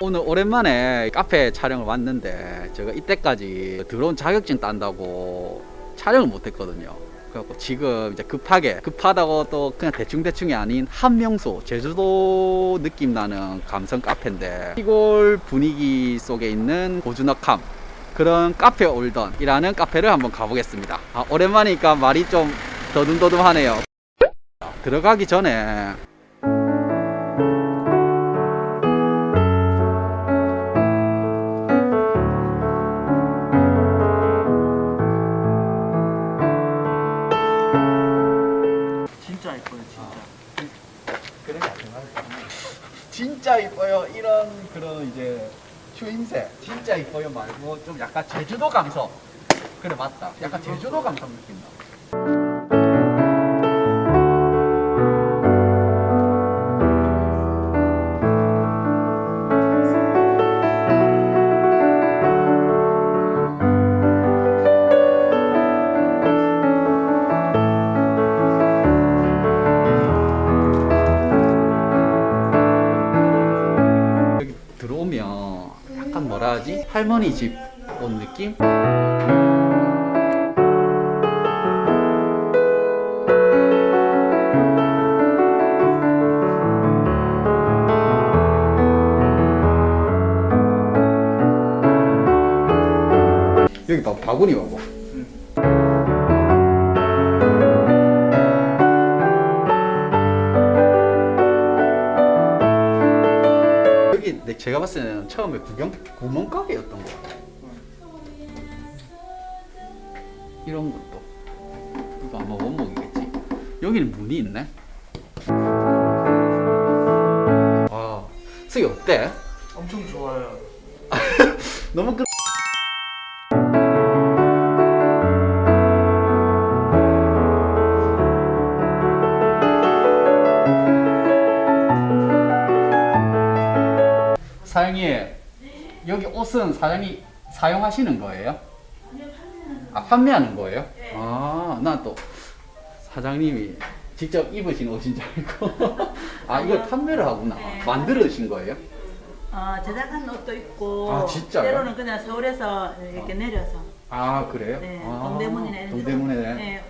오늘 오랜만에 카페 촬영을 왔는데 제가 이때까지 들어온 자격증 딴다고 촬영을 못했거든요. 그래갖고 지금 이제 급하게 급하다고 또 그냥 대충 대충이 아닌 한명소 제주도 느낌 나는 감성 카페인데 시골 분위기 속에 있는 고즈넉함 그런 카페 올던이라는 카페를 한번 가보겠습니다. 아, 오랜만이니까 말이 좀 더듬더듬하네요. 들어가기 전에 그런 게 아니라 진짜 이뻐요. 이런 그런 이제 추임새. 진짜 이뻐요 말고 좀 약간 제주도 감성. 그래 맞다. 약간 제주도 감성 느낌 나 뭐라 하지? 할머니 집 온 느낌? 여기 봐 바구니 봐봐 여기 내- 제가 봤을 때는 처음에 구경 구멍가게였던 것 같아요. 이런 것도 이거 아마 원목이겠지. 여기는 문이 있네. 와, 승이 어때? 엄청 좋아요 너무 끄. 사장님 여기 옷은 사장님 사용하시는 거예요? 아 판매하는 거예요? 아나 또 사장님이 직접 입으신 옷인 줄 알고 아 이걸 판매를 하구나 네. 만들으신 거예요? 어, 제작한 옷도 있고 아, 진짜요? 때로는 그냥 서울에서 이렇게 내려서 아 그래요? 네, 아, 동대문이나 이런 데서 동대문에 네.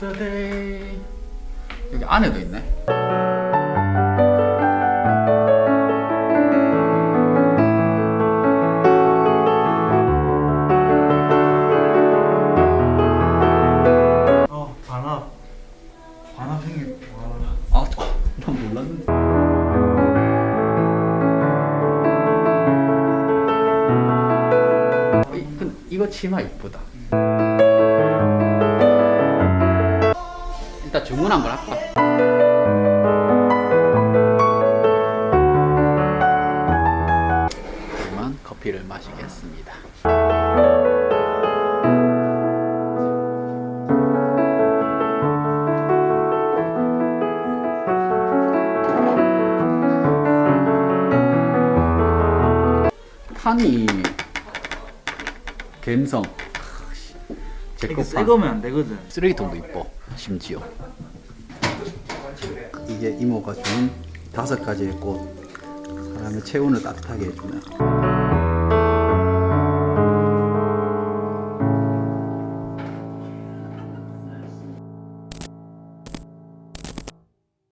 Yesterday 여기 안에도 있네. 어 반합 반합 형님 와 아, 난 몰랐는데. 어, 이- 근 이거 치마 이쁘다. 주문 한번 할까? 그러면 커피를 마시겠습니다. 판이 갬성. 제 이게 거새 판. 거면 안 되거든 쓰레기통도 이뻐 심지어 이게 이모가 준 다섯 가지의 꽃. 사람의 체온을 따뜻하게 해주는